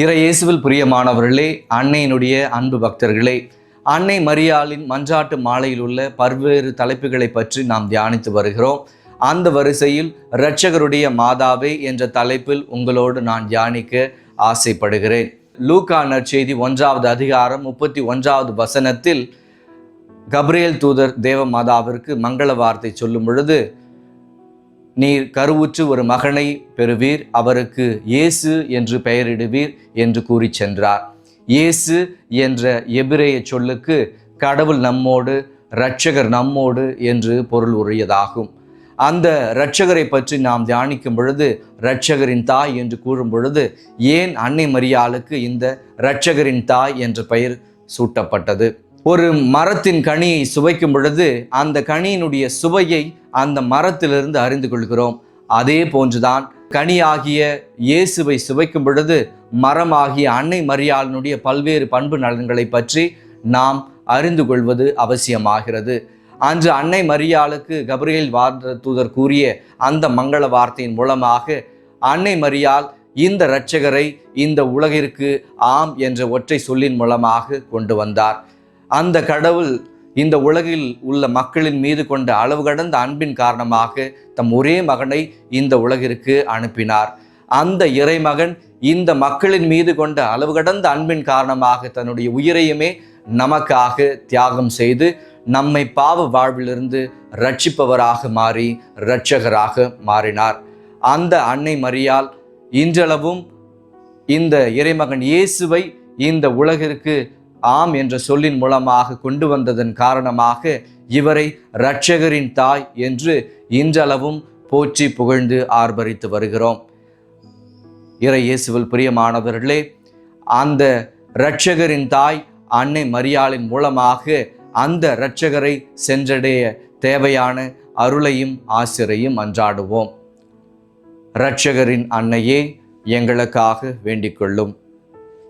இறை இயேசுவில் பிரியமானவர்களே அன்னையினுடைய அன்பு பக்தர்களே அன்னை மரியாளின் மஞ்சாட்டு மாலையில் உள்ள பல்வேறு தலைப்புகளை பற்றி நாம் தியானித்து வருகிறோம். அந்த வரிசையில் இரட்சகருடைய மாதாவே என்ற தலைப்பில் உங்களோடு நான் தியானிக்க ஆசைப்படுகிறேன். லூகா நற்செய்தி ஒன்றாவது அதிகாரம் முப்பத்தி ஒன்றாவது வசனத்தில் கப்ரியல் தூதர் தேவ மாதாவிற்கு மங்கள வார்த்தை சொல்லும் பொழுது நீர் கருவுற்று ஒரு மகனை பெறுவீர் அவருக்கு இயேசு என்று பெயரிடுவீர் என்று கூறி சென்றார். இயேசு என்ற எபிரேய சொல்லுக்கு கடவுள் நம்மோடு இரட்சகர் நம்மோடு என்று பொருள் உரியதாகும். அந்த இரட்சகரை பற்றி நாம் தியானிக்கும் பொழுது இரட்சகரின் தாய் என்று கூறும் பொழுது ஏன் அன்னை மரியாளுக்கு இந்த இரட்சகரின் தாய் என்ற பெயர் சூட்டப்பட்டது? ஒரு மரத்தின் கனியை சுவைக்கும் பொழுது அந்த கனியினுடைய சுவையை அந்த மரத்திலிருந்து அறிந்து கொள்கிறோம். அதே போன்றுதான் கனியாகிய இயேசுவை சுவைக்கும் பொழுது மரமாகிய அன்னை மரியாளினுடைய பல்வேறு பண்பு நலன்களை பற்றி நாம் அறிந்து கொள்வது அவசியமாகிறது. அன்று அன்னை மரியாளுக்கு கபிரியல் வார்த்த தூதர் கூறிய அந்த மங்கள வார்த்தையின் மூலமாக அன்னை மரியாள் இந்த இரட்சகரை இந்த உலகிற்கு ஆம் என்ற ஒற்றை சொல்லின் மூலமாக கொண்டு வந்தார். அந்த கடவுள் இந்த உலகில் உள்ள மக்களின் மீது கொண்ட அளவு கடந்த அன்பின் காரணமாக தம் ஒரே மகனை இந்த உலகிற்கு அனுப்பினார். அந்த இறைமகன் இந்த மக்களின் மீது கொண்ட அளவு கடந்த அன்பின் காரணமாக தன்னுடைய உயிரையுமே நமக்காக தியாகம் செய்து நம்மை பாவ வாழ்விலிருந்து ரட்சிப்பவராக மாறி இரட்சகராக மாறினார். அந்த அன்னை மரியால் இன்றளவும் இந்த இறைமகன் இயேசுவை இந்த உலகிற்கு ஆம் என்ற சொல்லின் மூலமாக கொண்டு வந்ததன் காரணமாக இவரை இரட்சகரின் தாய் என்று இன்றளவும் போற்றி புகழ்ந்து ஆர்ப்பரித்து வருகிறோம். இறை இயேசுவில் பிரியமானவர்களே அந்த இரட்சகரின் தாய் அன்னை மரியாளின் மூலமாக அந்த இரட்சகரை சென்றடைய தேவையான அருளையும் ஆசிரையும் அன்றாடுவோம். இரட்சகரின் அன்னையே எங்களுக்காக வேண்டிக் கொள்ளும்.